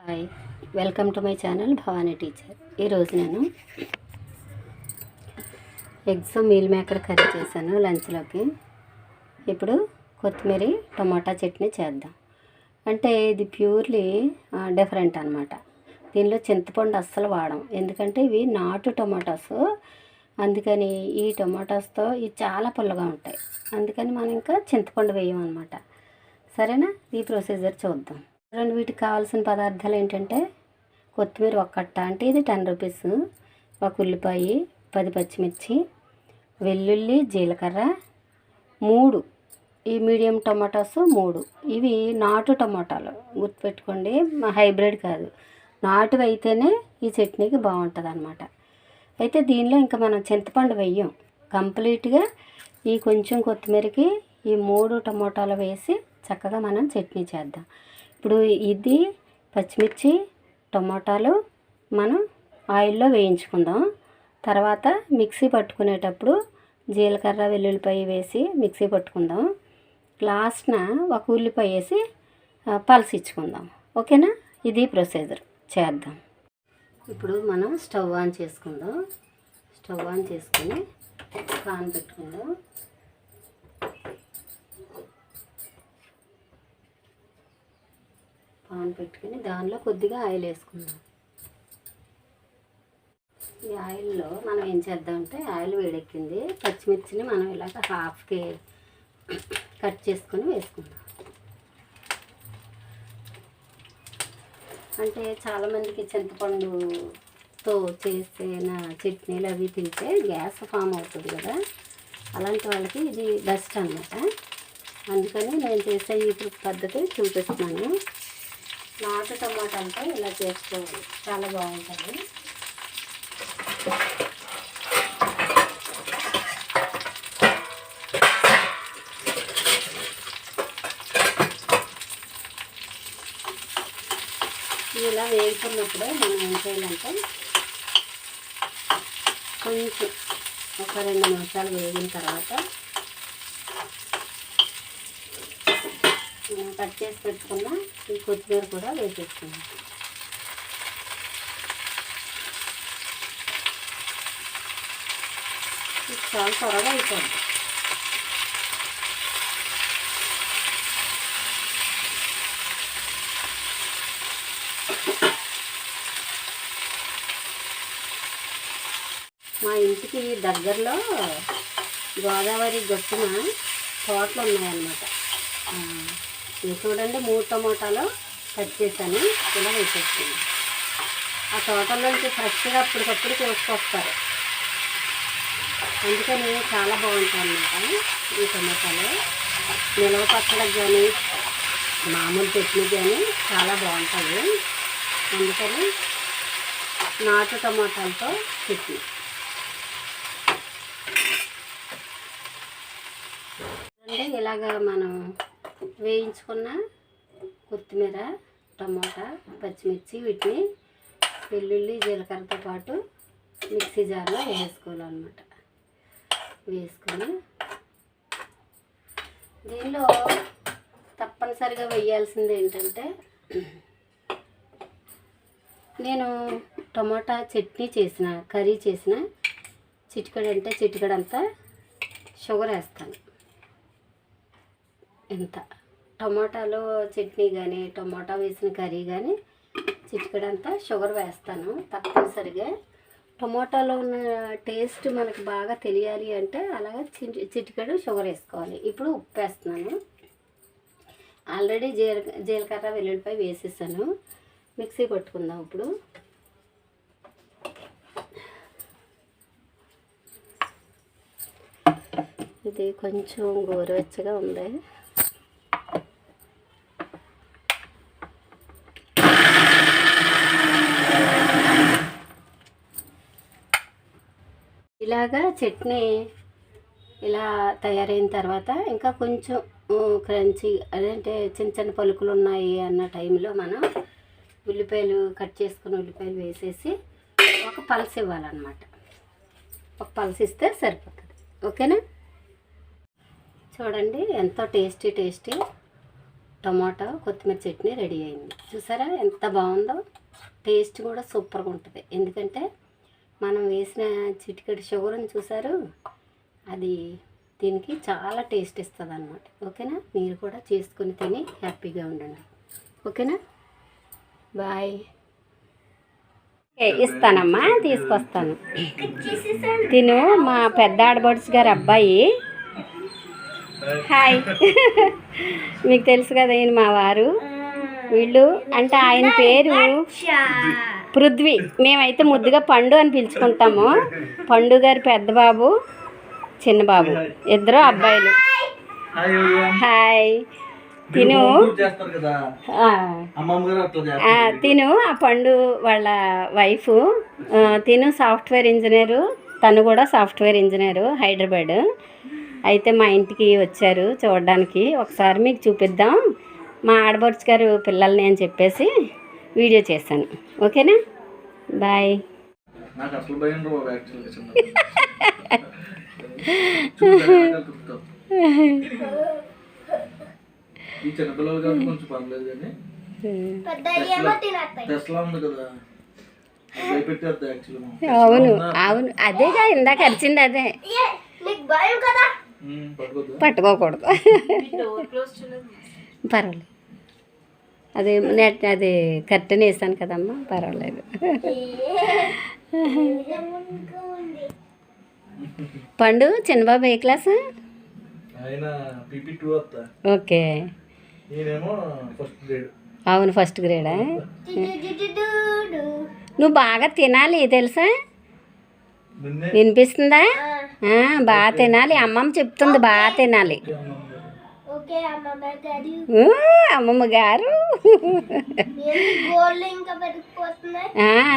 Hi welcome to my channel Bhavani teacher ఈరోజు నేను eggs meal maker curry చేశాను లంచ్లోకి ఇప్పుడు కొత్తిమీర టమాటా చట్నీ చేద్దాం. అంటే ఇది ప్యూర్లీ డిఫరెంట్ అనమాట దీనిలో చింతపండు అస్సలు వాడం. ఎందుకంటే ఇవి నాటు టొమాటోస్. అందుకని ఈ టొమాటోస్తో ఇవి చాలా పుల్లగా ఉంటాయి. అందుకని మనం ఇంకా చింతపండు వేయం అనమాట సరేనా? ఈ ప్రొసీజర్ చూద్దాం. రెండు వీటికి కావాల్సిన పదార్థాలు ఏంటంటే కొత్తిమీర ఒక్కట్ట అంటే ఇది టెన్ రూపీస్ ఒక ఉల్లిపాయ పది పచ్చిమిర్చి వెల్లుల్లి జీలకర్ర మూడు. ఈ మీడియం టొమాటోస్ మూడు. ఇవి నాటు టమాటాలు. గుర్తుపెట్టుకోండి హైబ్రిడ్ కాదు. నాటు అయితేనే ఈ చట్నీకి బాగుంటుంది అనమాట అయితే దీనిలో ఇంకా మనం చింతపండు వెయ్యం కంప్లీట్గా ఈ కొంచెం కొత్తిమీరకి ఈ మూడు టమోటాలు వేసి చక్కగా మనం చట్నీ చేద్దాం. ఇప్పుడు ఇది పచ్చిమిర్చి టమోటాలు మనం ఆయిల్లో వేయించుకుందాం. తర్వాత మిక్సీ పట్టుకునేటప్పుడు జీలకర్ర వెల్లుల్లిపాయ వేసి మిక్సీ పట్టుకుందాం. లాస్ట్న ఒక ఉల్లిపాయ వేసి పలసిచ్చుకుందాం ఓకేనా? ఇది ప్రొసీజర్. చేద్దాం. ఇప్పుడు మనం స్టవ్ ఆన్ చేసుకుందాం. స్టవ్ ఆన్ చేసుకుని పాన్ పెట్టుకుందాం. పాన్ పెట్టుకుని దానిలో కొద్దిగా ఆయిల్ వేసుకుందాం. ఈ ఆయిల్లో మనం ఏం చేద్దామంటే ఆయిల్ వేడెక్కింది. పచ్చిమిర్చిని మనం ఇలాగ హాఫ్కి కట్ చేసుకొని వేసుకుందాం. అంటే చాలామందికి చింతపండుతో చేసిన చట్నీలు అవి తింటే గ్యాస్ ఫామ్ అవుతుంది కదా. అలాంటి వాళ్ళకి ఇది బెస్ట్ అన్నమాట. అందుకని నేను చేసే ఈ పద్ధతి చూపిస్తున్నాను. నాటు టమాటాలతో ఇలా చేసుకోవాలి. చాలా బాగుంటుంది. ఇలా వేగుతున్నప్పుడే మనం ఏం చేయాలంటే కొంచెం ఒక రెండు నిమిషాలు వేగిన తర్వాత మనం కట్ చేసి పెట్టుకున్న ఈ కొత్తిమీర కూడా వేసేసుకుందాం. ఇది చాలా త్వరగా అయిపోయింది. మా ఇంటికి దగ్గరలో గోదావరి గొట్టున తోటలు ఉన్నాయన్నమాట. చూడండి మూడు టమోటాలు కట్ చేశాను. ఇలా వేసేస్తుంది ఆ తోటలోంచి ఫ్రెష్గా అప్పటికప్పుడు కోసుకొస్తారు అందుకని చాలా బాగుంటాయి అన్నమాట ఈ టమాటాలు. నిలవ పచ్చడికి కానీ మామూలు చట్నీ కానీ చాలా బాగుంటాయి. అందుకని నాటు టమాటాలతో చట్నీ. అంటే ఇలాగ మనం వేయించుకున్న కొత్తిమీర టమోటా పచ్చిమిర్చి వీటిని వెల్లుల్లి జీలకర్రతో పాటు మిక్సీ జార్లో వేసుకోవాలన్నమాట. వేసుకొని దీనిలో తప్పనిసరిగా వేయాల్సింది ఏంటంటే నేను టమోటా చట్నీ చేసిన కర్రీ చేసిన చిటికడంటే చిటికడంతా షుగర్ వేస్తాను. ఇంత టమాటాలో చట్నీ కానీ టమాటా వేసిన కర్రీ కానీ చిటికడంతా షుగర్ వేస్తాను తప్పనిసరిగా. టమాటాలో ఉన్న టేస్ట్ మనకు బాగా తెలియాలి అంటే అలాగే చిటి చిటికెడు షుగర్ వేసుకోవాలి. ఇప్పుడు ఉప్పు వేస్తున్నాను. ఆల్రెడీ జీల జీలకర్ర వెల్లుల్లిపాయ వేసేసాను. మిక్సీ పట్టుకుందాం ఇప్పుడు. ఇది కొంచెం గోరువెచ్చగా ఉంది. ఇలాగా చట్నీ ఇలా తయారైన తర్వాత ఇంకా కొంచెం క్రంచీ అదంటే చిన్న చిన్న పలుకులు ఉన్నాయి అన్న టైంలో మనం ఉల్లిపాయలు కట్ చేసుకుని ఉల్లిపాయలు వేసేసి ఒక పలస ఇవ్వాలన్నమాట. ఒక పలస ఇస్తే సరిపోతుంది. ఓకేనా? చూడండి ఎంతో టేస్టీ టేస్టీ టమాటో కొత్తిమీర చట్నీ రెడీ అయింది. చూసారా ఎంత బాగుందో? టేస్ట్ కూడా సూపర్గా ఉంటుంది. ఎందుకంటే మనం వేసిన చిటికెడు షుగర్ని చూసారు? అది దీనికి చాలా టేస్ట్ ఇస్తుంది అనమాట ఓకేనా? మీరు కూడా చేసుకొని తిని హ్యాపీగా ఉండండి. ఓకేనా? బాయ్. ఇస్తానమ్మా. తీసుకొస్తాను. తిను మా పెద్ద ఆడబడుచు గారు అబ్బాయి. హాయ్. మీకు తెలుసు కదా ఈయన మా వారు. వీళ్ళు అంటే ఆయన పేరు పృథ్వీ మేమైతే ముద్దుగా పండు అని పిలుచుకుంటాము. పండు గారి పెద్ద బాబు చిన్న బాబు ఇద్దరు అబ్బాయిలు. హాయ్ తిను. తిను. ఆ పండు వాళ్ళ వైఫ్. తిను సాఫ్ట్వేర్ ఇంజనీరు. తను కూడా సాఫ్ట్వేర్ ఇంజనీరు హైదరాబాద్. అయితే మా ఇంటికి వచ్చారు చూడడానికి. ఒకసారి మీకు చూపిద్దాం. మా ఆడబడుచు గారు పిల్లల్ని అని చెప్పేసి వీడియో చేశాను ఓకేనా? బాయ్. ఈ చిన్నపిల్లలు కాబట్టి కొంచెం పర్లేదు కానీ ఉంది కదా. అవును అవును. అదేగా ఇందాక అరిచింది అదే. పట్టుకోకూడదు. పర్వాలేదు. అదే నెట్ అది కర్టెన్ వేసాను కదమ్మా పర్వాలేదు. పండు చిన్నబాబు ఏ క్లాస్? ఓకే. నేనేమో ఫస్ట్ గ్రేడ్. అవును ఫస్ట్ గ్రేడా? నువ్వు బాగా తినాలి తెలుసా? వినిపిస్తుందా? ఆ, బాగా తినాలి అమ్మమ్మ చెప్తుంది బాగా తినాలి. అమ్మమ్మ గారు.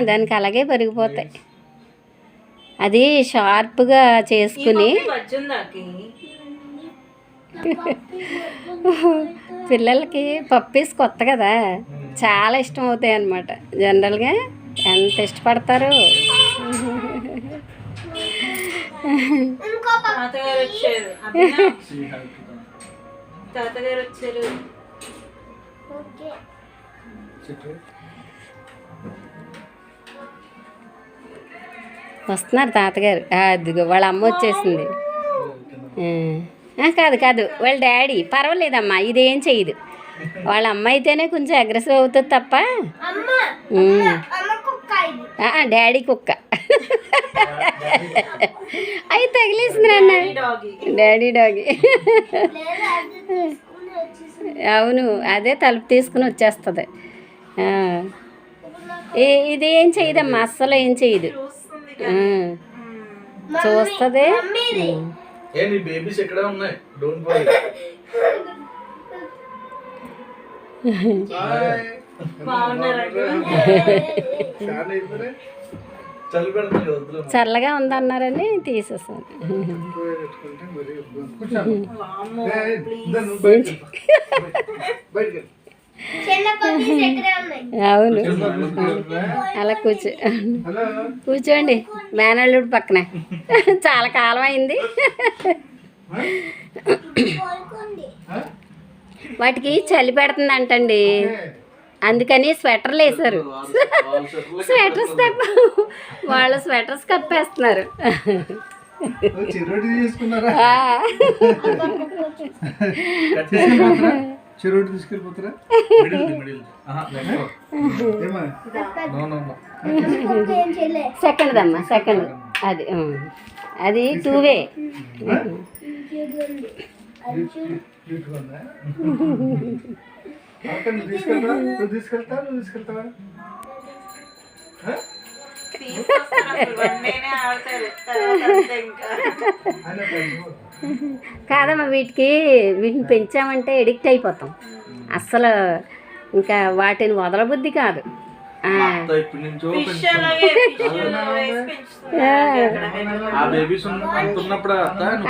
దానికి అలాగే పెరిగిపోతాయి. అది షార్ప్గా చేసుకుని పిల్లలకి పప్పీస్ కొత్త కదా. చాలా ఇష్టం అవుతాయి అన్నమాట. జనరల్గా ఎంత ఇష్టపడతారు? తాతగారు వచ్చారు. వస్తున్నారు తాతగారు. ఆ, అదిగో వాళ్ళ అమ్మ వచ్చేసింది. కాదు కాదు వాళ్ళ డాడీ. పర్వాలేదమ్మా ఇదేం చెయ్యదు. వాళ్ళ అమ్మ అయితేనే కొంచెం అగ్రెసివ్ అవుతుంది తప్ప. అమ్మ ఉమ్. అమ్మ కుక్క ఇది. ఆ, డాడీ కుక్క. అవి తగిలేసింది నాన్న. డాగి డాడీ డాగి అవును అదే తలుపు తీసుకుని వచ్చేస్తుంది. ఇది ఏం చేయదమ్మా? అస్సలు ఏం చేయదు. చూస్తుంది. ఆ. చల్లగా ఉందన్నారని తీసేసాను. అవును. అలా కూర్చో. కూర్చోండి. మేనల్లుడు పక్కన. చాలా కాలం అయింది. వాటికి చలి పెడుతుంది అంటండి అందుకని స్వెటర్లు వేశారు. స్వెటర్స్ తప్ప వాళ్ళ స్వెటర్స్ కప్పేస్తున్నారు. చిరోటి తీసుకెళ్ళిపోతారా? సెకండ్ అమ్మా సెకండ్. అది. అది టూ వే చూడండి అక్క నువ్వు తీసుకెళ్తా నువ్వు తీసుకెళ్తా నువ్వు తీసుకెళ్తావా? కాదమ్మా వీటికి వీటిని పెంచామంటే ఎడిక్ట్ అయిపోతాం. అస్సలు ఇంకా వాటిని వదలబుద్ధి కాదు.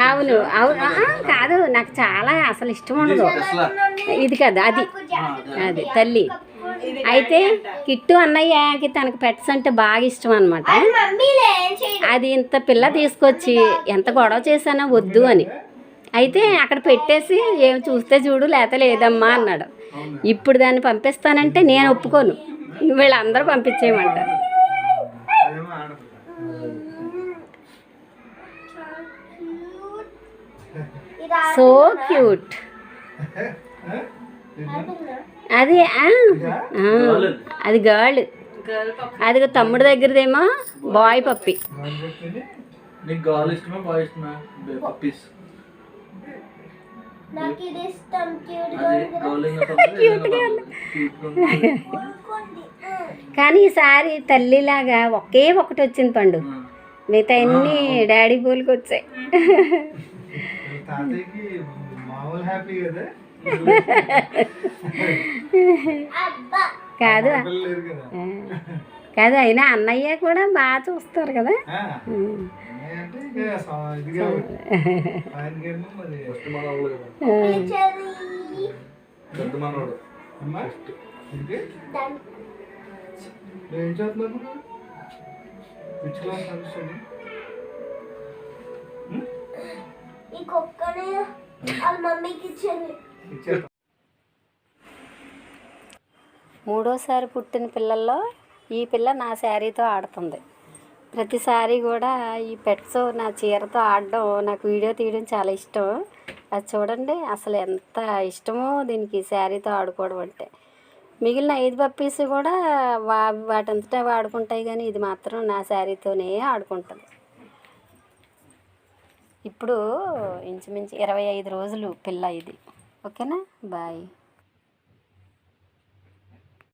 అవును అవును. ఆహా, కాదు నాకు చాలా అసలు ఇష్టం ఉండదు. ఇది కదా అది. అది తల్లి. అయితే కిట్టు అన్నయ్యకి తనకు పెట్స్ అంటే బాగా ఇష్టం అనమాట మమ్మీలే ఏం చేయదు అది ఇంత పిల్ల తీసుకొచ్చి ఎంత గొడవ చేశానో వద్దు అని. అయితే అక్కడ పెట్టేసి ఏం చూస్తే చూడు లేత లేదమ్మా అన్నాడు. ఇప్పుడు దాన్ని పంపిస్తానంటే నేను ఒప్పుకోను. వీళ్ళందరూ పంపించేయమంటారు అదేమో ఆడపిల్ల ఇది సో క్యూట్ అది అది గర్ల్ గర్ల్ పప్పు. అది తమ్ముడు దగ్గరదేమో బాయ్ పప్పి. క్యూట్ కానీ ఈసారి తల్లిలాగా ఒకే ఒకటి వచ్చింది పండు. మిగతా అన్ని డాడీ పూలకి వచ్చాయి. తాతయ్యకి మామూలు హ్యాపీ కదా? అబ్బా. కాదు. అయినా అన్నయ్య కూడా బాగా చూస్తారు కదా? పెద్ద నువ్వు ఏం చదువుతున్నావు విచ్ క్లాస్ నడుస్తుంది ఈ కుక్కని వాళ్ళ మమ్మీకి ఇచ్చింది మూడోసారి పుట్టిన పిల్లల్లో ఈ పిల్ల నా శారీతో ఆడుతుంది. ప్రతిసారి కూడా ఈ పెట్స్ నా చీరతో ఆడడం నాకు వీడియో తీయడం చాలా ఇష్టం. అది చూడండి అసలు ఎంత ఇష్టమో దీనికి శారీతో ఆడుకోవడం అంటే. మిగిలిన ఐదు పప్పీస్ కూడా వా వాటంతటా వాడుకుంటాయి ఆడుకుంటాయి కానీ ఇది మాత్రం నా శారీతోనే ఆడుకుంటుంది ఇప్పుడు ఇంచుమించు ఇరవై ఐదు రోజులు పిల్ల ఇది. ఓకేనా? బాయ్.